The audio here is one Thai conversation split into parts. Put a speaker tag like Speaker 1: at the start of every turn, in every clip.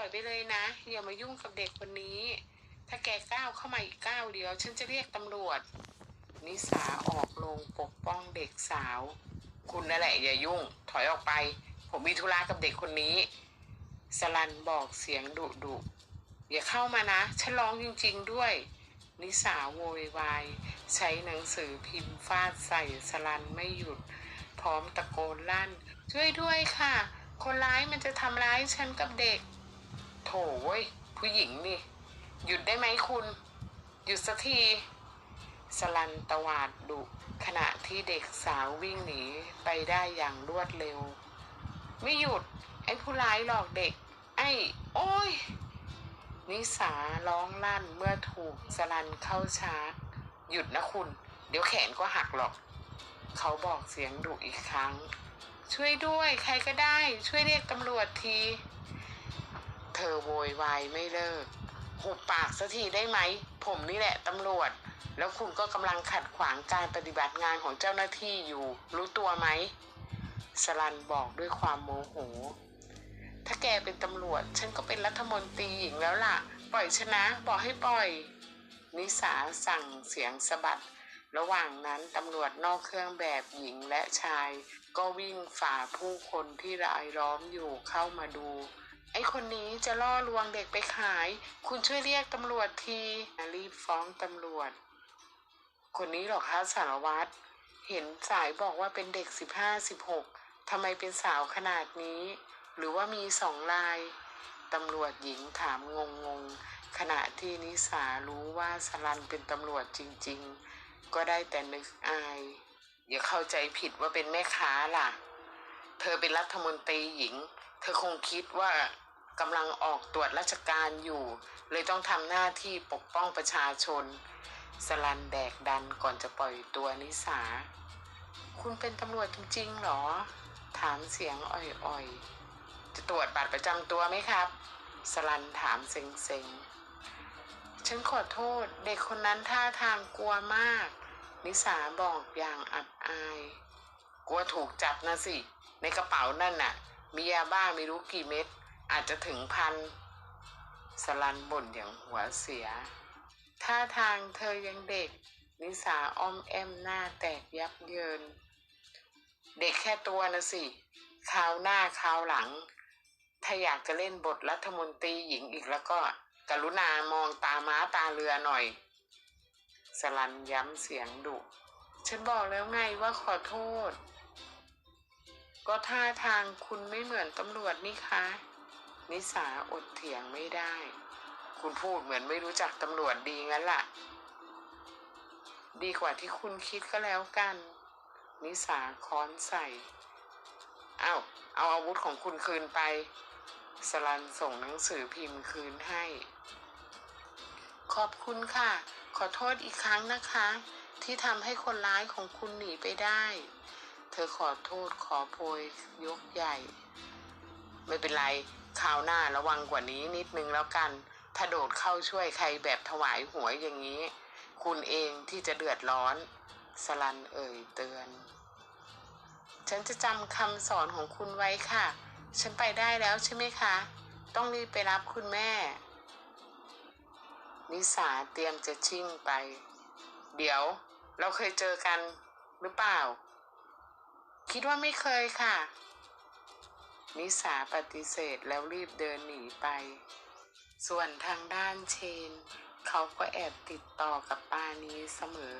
Speaker 1: ถอยไปเลยนะ อย่ามายุ่งกับเด็กคนนี้ ถ้าแกก้าวเข้ามาอีกก้าวเดียว ฉันจะเรียกตำรวจ นิสาออกลงปกป้องเด็กสาว คุณนั่นแหละอย่ายุ่ง ถอยออกไป ผมมีธุระกับเด็กคนนี้ สลันบอกเสียงดุดุอย่าเข้ามานะ ฉันร้องจริงๆด้วย นิสาโวยวาย ใช้หนังสือพิมพ์ฟาดใส่สลันไม่หยุด พร้อมตะโกนลั่น ช่วยด้วยค่ะ คนร้ายมันจะทำร้ายฉันกับเด็ก โถเว้ยผู้หญิงนี่ หยุดได้ไหมคุณ หยุดสักที สลันตวาดดุ ขณะที่เด็กสาววิ่งหนีไปได้อย่างรวดเร็ว ไม่หยุด ไอ้ผู้ร้ายหลอกเด็ก ไอ้ โอ้ย นิสาร้องลั่นเมื่อถูกสลันเข้าชาร์จ หยุดนะคุณ เดี๋ยวแขนก็หักหรอก เขาบอกเสียงดุอีกครั้ง ช่วยด้วย ใครก็ได้ ช่วยเรียกตำรวจที เธอโวยวายไม่เลิก หุบปากสักทีได้ไหม ผมนี่แหละตำรวจ แล้วคุณก็กำลังขัดขวางการปฏิบัติงานของเจ้าหน้าที่อยู่ รู้ตัวไหม สลันบอกด้วยความโมโห ถ้าแกเป็นตำรวจ ฉันก็เป็นรัฐมนตรีหญิงแล้วล่ะ ปล่อยชนะ บอกให้ปล่อย นิสาสั่งเสียงสะบัด ระหว่างนั้นตำรวจนอกเครื่องแบบหญิงและชาย ก็วิ่งฝ่าผู้คนที่รายล้อมอยู่เข้ามาดู ไอ้คนนี้จะล่อลวงเด็กไปขาย คุณช่วยเรียกตำรวจที รีบฟ้องตำรวจ คนนี้หรอคะสารวัตร เห็นสายบอกว่าเป็นเด็กสิบห้าสิบหกทำไมเป็นสาวขนาดนี้ หรือว่ามีสองลาย ตำรวจหญิงถามงงงๆขณะที่นิสารู้ว่าสลันเป็นตำรวจจริง ๆ ก็ได้แต่นึกอาย อย่าเข้าใจผิดว่าเป็นแม่ค้าล่ะ เธอเป็นรัฐมนตรีหญิง เธอคงคิดว่ากำลังออกตรวจราชการอยู่ เลยต้องทำหน้าที่ปกป้องประชาชน สลันแดกดันก่อนจะปล่อยตัวนิสา คุณเป็นตำรวจจริงๆหรอ ถามเสียงอ่อยๆ จะตรวจบัตรประจำตัวไหมครับ สลันถามเซ็งๆ ฉันขอโทษเด็กคนนั้นท่าทางกลัวมาก นิสาบอกอย่างอับอาย กลัวถูกจับนะสิ ในกระเป๋านั่นน่ะ มียาบ้าไม่รู้กี่เม็ด อาจจะถึงพัน สลันบ่นอย่างหัวเสีย ท่าทางเธอยังเด็ก นิสาอ้อมแอมหน้าแตกยับเยิน เด็กแค่ตัวนะสิคราวหน้าคราวหลัง ถ้าอยากจะเล่นบทรัฐมนตรีหญิงอีกแล้วก็ กรุณามองตาม้าตาเรือหน่อย สลันย้ำเสียงดุ ฉันบอกแล้วไงว่าขอโทษ ก็ท่าทางคุณไม่เหมือนตำรวจนี่คะ นิสาอดเถียงไม่ได้ คุณพูดเหมือนไม่รู้จักตำรวจดีงั้นล่ะ ดีกว่าที่คุณคิดก็แล้วกัน นิสาค้อนใส่ เอาเอาอาวุธของคุณคืนไป สลันส่งหนังสือพิมพ์คืนให้ ขอบคุณค่ะ ขอโทษอีกครั้งนะคะ ที่ทำให้คนร้ายของคุณหนีไปได้ เธอขอโทษขอโพยยกใหญ่ ไม่เป็นไรคราวหน้าระวังกว่านี้นิดนึงแล้วกัน ถ้าโดดเข้าช่วยใครแบบถวายหัวอย่างนี้ คุณเองที่จะเดือดร้อน สลันเอ่ยเตือน ฉันจะจำคำสอนของคุณไว้ค่ะ ฉันไปได้แล้วใช่ไหมคะ ต้องรีบไปรับคุณแม่ นิสาเตรียมจะชิ่งไป เดี๋ยวเราเคยเจอกันหรือเปล่า คิดว่าไม่เคยค่ะ นิสาปฏิเสธแล้วรีบเดินหนีไป ส่วนทางด้านเชน เขาก็แอบติดต่อกับปานีเสมอ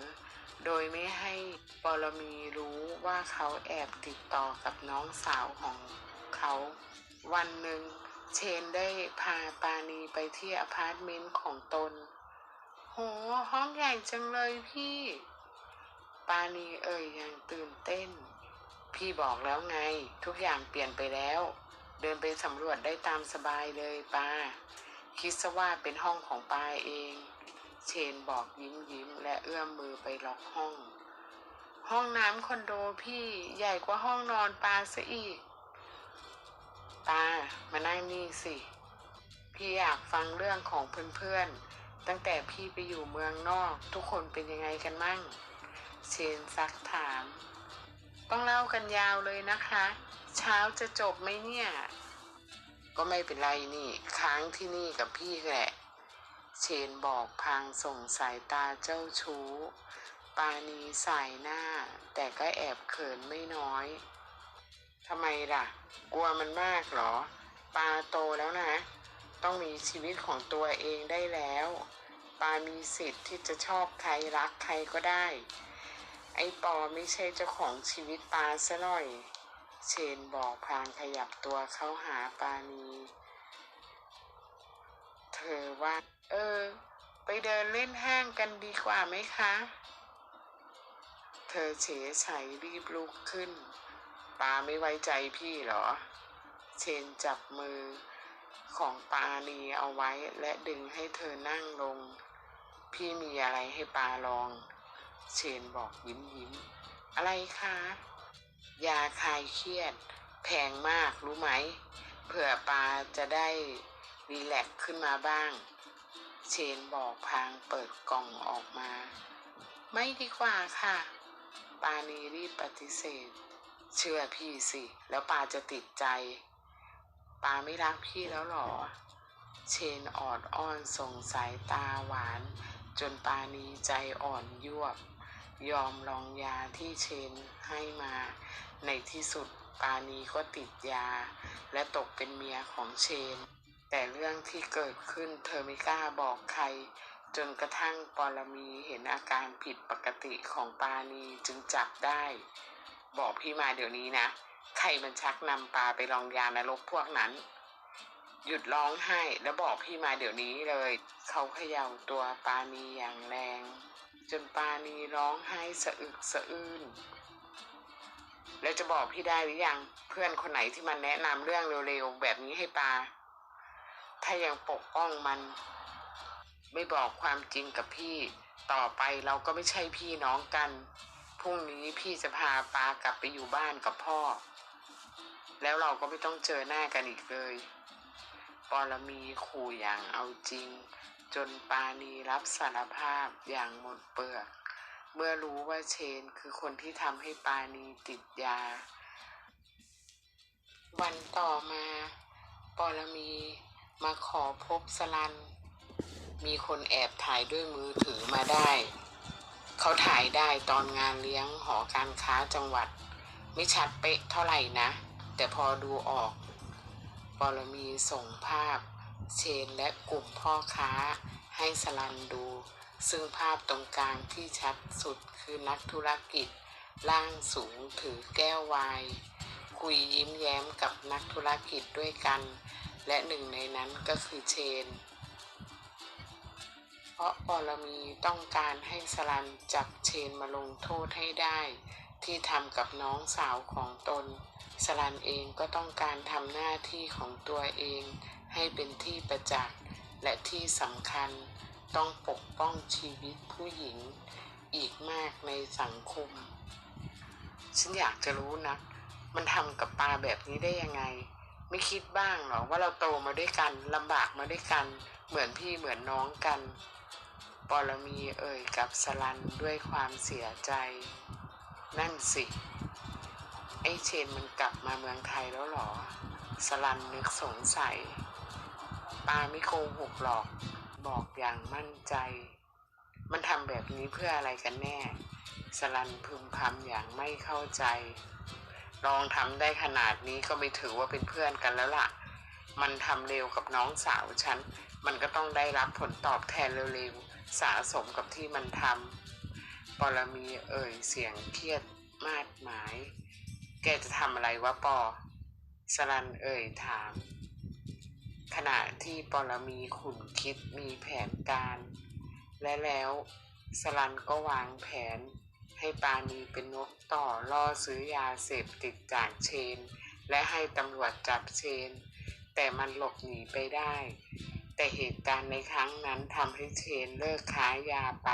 Speaker 1: โดยไม่ให้ปรมีรู้ว่าเขาแอบติดต่อกับน้องสาวของเขา วันหนึ่งเชนได้พาปานีไปที่อพาร์ตเมนต์ของตน โห ห้องใหญ่จังเลยพี่ ปานีเอ่ยอย่างตื่นเต้น พี่บอกแล้วไง ทุกอย่างเปลี่ยนไปแล้ว เดินไปสำรวจได้ตามสบายเลยปาคิดซะว่าเป็นห้องของปาเอง เชนบอกยิ้มยิ้มและเอื้อมมือไปล็อกห้อง ห้องน้ำคอนโดพี่ใหญ่กว่าห้องนอนปาซะอีกปามานั่งนี่สิ พี่อยากฟังเรื่องของเพื่อนๆ ตั้งแต่พี่ไปอยู่เมืองนอก ทุกคนเป็นยังไงกันมั่ง เชนซักถาม ต้องเล่ากันยาวเลยนะคะ เช้าจะจบไหมเนี่ย ก็ไม่เป็นไรนี่ ค้างที่นี่กับพี่แหละ เชนบอกพางส่งสายตาเจ้าชู้ ปานีสายหน้า แต่ก็แอบเขินไม่น้อยทำไมล่ะ กลัวมันมากเหรอ ปาโตแล้วนะ ต้องมีชีวิตของตัวเองได้แล้ว ปามีสิทธิ์ที่จะชอบใครรักใครก็ได้ ไอ้ปอไม่ใช่เจ้าของชีวิตปาซะหน่อย เชนบอกพลางขยับตัวเข้าหาปานี เธอว่า เออ ไปเดินเล่นห้างกันดีกว่าไหมคะ เธอเฉยไฉรีบลุกขึ้น ปาไม่ไว้ใจพี่เหรอ เชนจับมือของปานีเอาไว้และดึงให้เธอนั่งลง พี่มีอะไรให้ปาลอง เชนบอกยิ้มยิ้ม อะไรคะ ยาคลายเครียด แพงมากรู้ไหม เผื่อปาจะได้รีแลกซ์ขึ้นมาบ้าง เชนบอกพางเปิดกล่องออกมา ไม่ดีกว่าค่ะ ปานีรีบปฏิเสธ เชื่อพี่สิ แล้วปาจะติดใจ ปาไม่รักพี่แล้วหรอ เชนออดอ้อนส่งสายตาหวานจนปานีใจอ่อนยวบ ยอมลองยาที่เชนให้มา ในที่สุดปานีก็ติดยา และตกเป็นเมียของเชน แต่เรื่องที่เกิดขึ้นเธอไม่กล้าบอกใคร จนกระทั่งปรมีเห็นอาการผิดปกติของปานีจึงจับได้ บอกพี่มาเดี๋ยวนี้นะ ใครมันชักนำปาไปลองยานรกพวกนั้น หยุดร้องไห้ แล้วบอกพี่มาเดี๋ยวนี้เลย เขาเขย่าตัวปานีอย่างแรง จนปานีร้องไห้สะอึกสะอื้นแล้วจะบอกพี่ได้หรือยังเพื่อนคนไหนที่มันแนะนำเรื่องเร็วๆแบบนี้ให้ปา ถ้ายังปกป้องมัน ไม่บอกความจริงกับพี่ ต่อไปเราก็ไม่ใช่พี่น้องกันพรุ่งนี้พี่จะพาปากลับไปอยู่บ้านกับพ่อ แล้วเราก็ไม่ต้องเจอหน้ากันอีกเลย ปรมีขู่อย่างเอาจริง จนปานีรับสารภาพอย่างหมดเปลือก เมื่อรู้ว่าเชนคือคนที่ทำให้ปานีติดยา วันต่อมาปรมีมาขอพบสลัน มีคนแอบถ่ายด้วยมือถือมาได้ เขาถ่ายได้ตอนงานเลี้ยงหอการค้าจังหวัด ไม่ชัดเป๊ะเท่าไหร่นะ แต่พอดูออก ปรมีส่งภาพ เชนและกลุ่มพ่อค้าให้สลันดู ซึ่งภาพตรงกลางที่ชัดสุดคือนักธุรกิจ ร่างสูงถือแก้วไวน์คุยยิ้มแย้มกับนักธุรกิจด้วยกัน และหนึ่งในนั้นก็คือเชน เพราะปรมีต้องการให้สลันจับเชนมาลงโทษให้ได้ ที่ทำกับน้องสาวของตน สลันเองก็ต้องการทำหน้าที่ของตัวเอง ให้เป็นที่ประจักษ์และที่สำคัญต้องปกป้องชีวิตผู้หญิงอีกมากในสังคม ฉันอยากจะรู้นะ มันทำกับปาแบบนี้ได้ยังไง ไม่คิดบ้างหรอว่าเราโตมาด้วยกันลำบากมาด้วยกัน เหมือนพี่เหมือนน้องกันปรมีเอ่ยกับสลันด้วยความเสียใจ นั่นสิ ไอ้เชนมันกลับมาเมืองไทยแล้วหรอ สลันนึกสงสัยปาไม่โกหกหรอก บอกอย่างมั่นใจ มันทำแบบนี้เพื่ออะไรกันแน่ สลันพึมพำอย่างไม่เข้าใจ ลองทำได้ขนาดนี้ก็ไม่ถือว่าเป็นเพื่อนกันแล้วล่ะ มันทำเร็วกับน้องสาวฉัน มันก็ต้องได้รับผลตอบแทนเร็วๆ สะสมกับที่มันทำ ปรมีเอ่ยเสียงเครียดมาดหมาย แกจะทำอะไรวะปอสลันเอ่ยถาม ขณะที่ปรมีขุนคิดมีแผนการ และแล้วสลันก็วางแผน ให้ปานีเป็นนกต่อล่อซื้อยาเสพติดจากเชน และให้ตำรวจจับเชน แต่มันหลบหนีไปได้ แต่เหตุการณ์ในครั้งนั้นทำให้เชนเลิกค้ายาไป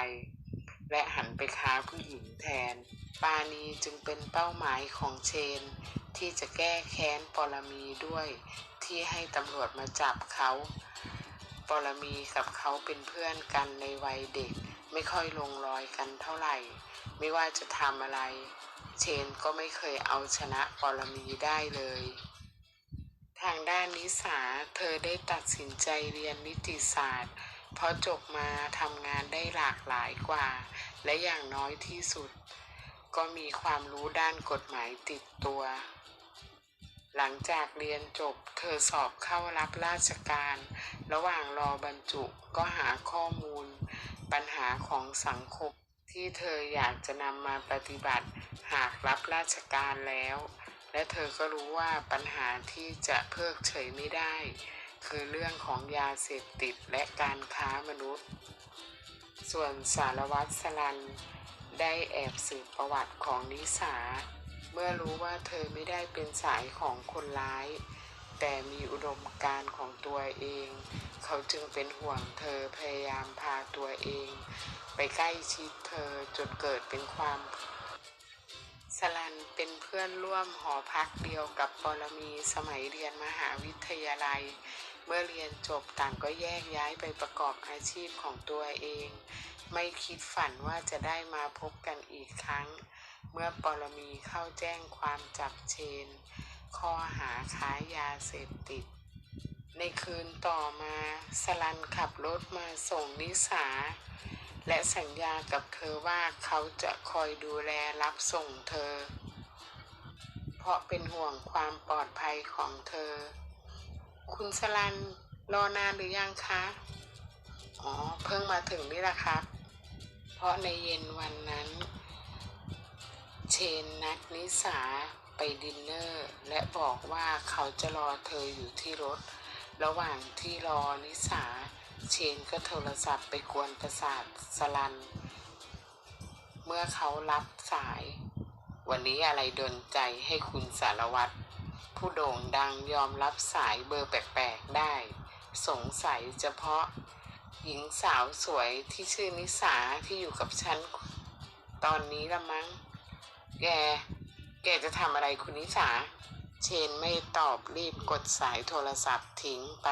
Speaker 1: และหันไปค้าผู้หญิงแทน ปานีจึงเป็นเป้าหมายของเชน ที่จะแก้แค้นปรมีด้วย ที่ให้ตำรวจมาจับเขาปรมีกับเขาเป็นเพื่อนกันในวัยเด็ก ไม่ค่อยลงรอยกันเท่าไหร่ ไม่ว่าจะทำอะไร เชนก็ไม่เคยเอาชนะปรมีได้เลย ทางด้านนิสาเธอได้ตัดสินใจเรียนนิติศาสตร์ เพราะจบมาทำงานได้หลากหลายกว่า และอย่างน้อยที่สุด ก็มีความรู้ด้านกฎหมายติดตัว หลังจากเรียนจบเธอสอบเข้ารับราชการ ระหว่างรอบรรจุก็หาข้อมูล ปัญหาของสังคมที่เธออยากจะนำมาปฏิบัติหากรับราชการแล้ว และเธอก็รู้ว่าปัญหาที่จะเพิกเฉยไม่ได้ คือเรื่องของยาเสพติดและการค้ามนุษย์ ส่วนสารวัตรสลันได้แอบสืบประวัติของนิสา เมื่อรู้ว่าเธอไม่ได้เป็นสายของคนร้าย แต่มีอุดมการณ์ของตัวเอง เขาจึงเป็นห่วงเธอพยายามพาตัวเอง ไปใกล้ชิดเธอจนเกิดเป็นความสลันเป็นเพื่อนร่วมหอพักเดียวกับปรมีสมัยเรียนมหาวิทยาลัย เมื่อเรียนจบต่างก็แยกย้ายไปประกอบอาชีพของตัวเอง ไม่คิดฝันว่าจะได้มาพบกันอีกครั้ง เมื่อปรมีเข้าแจ้งความจับเชน ข้อหาค้ายาเสพติด ในคืนต่อมาสลันขับรถมาส่งนิสา และสัญญากับเธอว่าเขาจะคอยดูแลรับส่งเธอ เพราะเป็นห่วงความปลอดภัยของเธอ คุณสลันรอนานหรือยังคะ อ๋อ เพิ่งมาถึงนี่แหละครับ เพราะในเย็นวันนั้น เชนนัดนิสาไปดินเนอร์ และบอกว่าเขาจะรอเธออยู่ที่รถ ระหว่างที่รอนิสา เชนก็โทรศัพท์ไปกวนประสาทสลัน เมื่อเขารับสาย วันนี้อะไรดนใจให้คุณสารวัตร ผู้โด่งดังยอมรับสายเบอร์แปลกๆได้ สงสัยเฉพาะหญิงสาวสวยที่ชื่อนิสาที่อยู่กับฉัน ตอนนี้ละมั้ง แก แกจะทำอะไรคุณนิสา เชนไม่ตอบรีบกดสายโทรศัพท์ทิ้งไป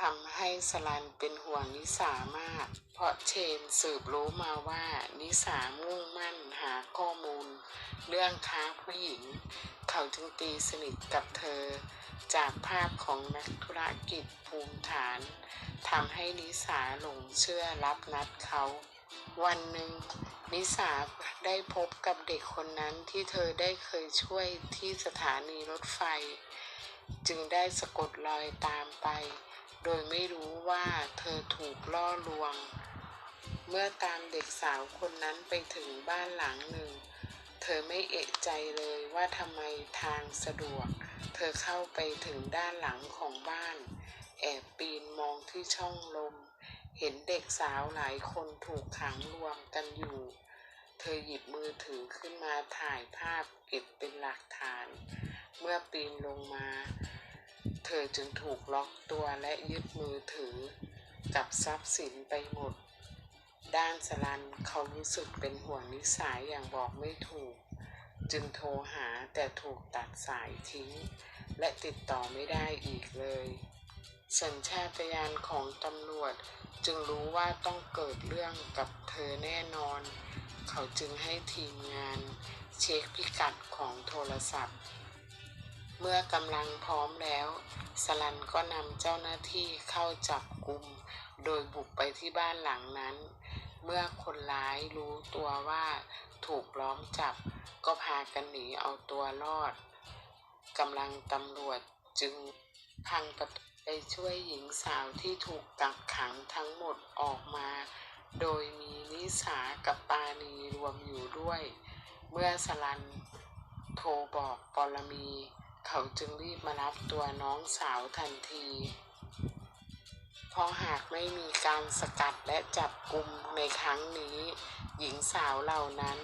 Speaker 1: ทำให้สลันเป็นห่วงนิสามาก เพราะเชนสืบรู้มาว่านิสามุ่งมั่นหาข้อมูล เรื่องค้าผู้หญิง เขาจึงตีสนิทกับเธอ จากภาพของนักธุรกิจภูมิฐานทำให้นิสาหลงเชื่อรับนัดเขา วันหนึ่งนิสาได้พบกับเด็กคนนั้นที่เธอได้เคยช่วยที่สถานีรถไฟ จึงได้สะกดรอยตามไป โดยไม่รู้ว่าเธอถูกล่อลวง เมื่อตามเด็กสาวคนนั้นไปถึงบ้านหลังหนึ่ง เธอไม่เอะใจเลยว่าทำไมทางสะดวก เธอเข้าไปถึงด้านหลังของบ้าน แอบปีนมองที่ช่องลม เห็นเด็กสาวหลายคนถูกขังรวมกันอยู่ เธอหยิบมือถือขึ้นมาถ่ายภาพเก็บเป็นหลักฐาน เมื่อปีนลงมา เธอจึงถูกล็อกตัวและยึดมือถือกับทรัพย์สินไปหมด ด้านสลันเขารู้สึกเป็นห่วงนิสัยอย่างบอกไม่ถูก จึงโทรหาแต่ถูกตัดสายทิ้ง และติดต่อไม่ได้อีกเลย สัญชาตญาณของตำรวจจึงรู้ว่าต้องเกิดเรื่องกับเธอแน่นอน เขาจึงให้ทีมงานเช็คพิกัดของโทรศัพท์ เมื่อกำลังพร้อมแล้ว สลันก็นำเจ้าหน้าที่เข้าจับกลุ่ม โดยบุกไปที่บ้านหลังนั้น เมื่อคนร้ายรู้ตัวว่าถูกล้อมจับ ก็พากันหนีเอาตัวรอดกำลังตำรวจจึงพังประตูไปช่วยหญิงสาวที่ถูกกักขังทั้งหมดออกมา โดยมีนิสากับปานีรวมอยู่ด้วย เมื่อสลันโทรบอกปรมี เขาจึงรีบมารับตัวน้องสาวทันที เพราะหากไม่มีการสกัดและจับกลุ่มในครั้งนี้ หญิงสาวเหล่านั้น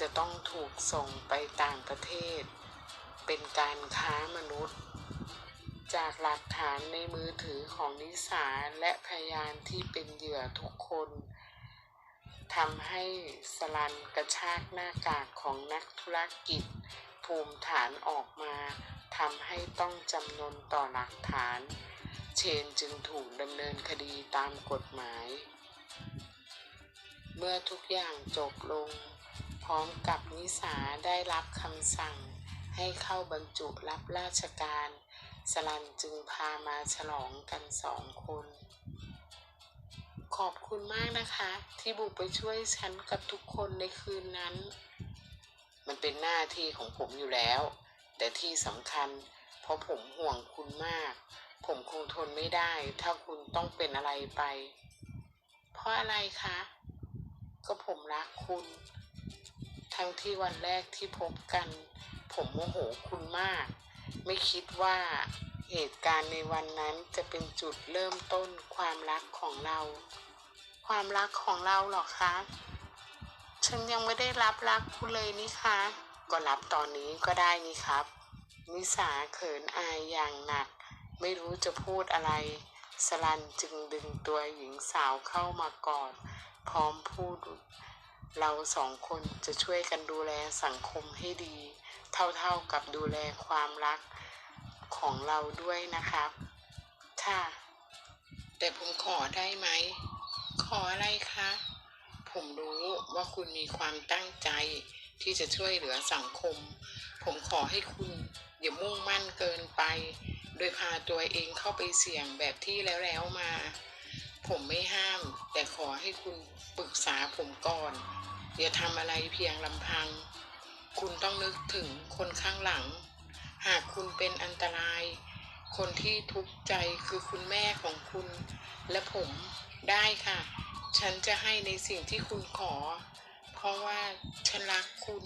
Speaker 1: จะต้องถูกส่งไปต่างประเทศ เป็นการค้ามนุษย์ จากหลักฐานในมือถือของนิสาและพยานที่เป็นเหยื่อทุกคนทำให้สลันกระชากหน้ากากของนักธุรกิจ ภูมิฐานออกมาทำให้ต้องจำนนต่อหลักฐาน เชนจึงถูกดำเนินคดีตามกฎหมาย เมื่อทุกอย่างจบลง พร้อมกับนิสาได้รับคำสั่ง ให้เข้าบรรจุรับราชการ สลันจึงพามาฉลองกันสองคน ขอบคุณมากนะคะ ที่บุกไปช่วยฉันกับทุกคนในคืนนั้น มันเป็นหน้าที่ของผมอยู่แล้ว แต่ที่สำคัญ เพราะผมห่วงคุณมาก ผมคงทนไม่ได้ ถ้าคุณต้องเป็นอะไรไป เพราะอะไรคะ ก็ผมรักคุณ ทั้งที่วันแรกที่พบกัน ผมโมโหคุณมาก ไม่คิดว่าเหตุการณ์ในวันนั้นจะเป็นจุดเริ่มต้นความรักของเรา ความรักของเราเหรอคะ ฉันยังไม่ได้รับรักคุณเลยนี่คะก็รับตอนนี้ก็ได้นี่ครับนิสาเขินอายอย่างหนัก ไม่รู้จะพูดอะไร สลันจึงดึงตัวหญิงสาวเข้ามากอด พร้อมพูด เราสองคนจะช่วยกันดูแลสังคมให้ดี เท่าๆกับดูแลความรักของเราด้วยนะครับ ค่ะ แต่ผมขอได้ไหม ขออะไรคะ ผมรู้ว่าคุณมีความตั้งใจที่จะช่วยเหลือสังคม ผมขอให้คุณอย่ามุ่งมั่นเกินไป โดยพาตัวเองเข้าไปเสี่ยงแบบที่แล้วๆมา ผมไม่ห้าม แต่ขอให้คุณปรึกษาผมก่อน อย่าทำอะไรเพียงลำพัง คุณต้องนึกถึงคนข้างหลัง หากคุณเป็นอันตราย คนที่ทุกข์ใจคือคุณแม่ของคุณ และผม ได้ค่ะ ฉันจะให้ในสิ่งที่คุณขอ เพราะว่าฉันรักคุณ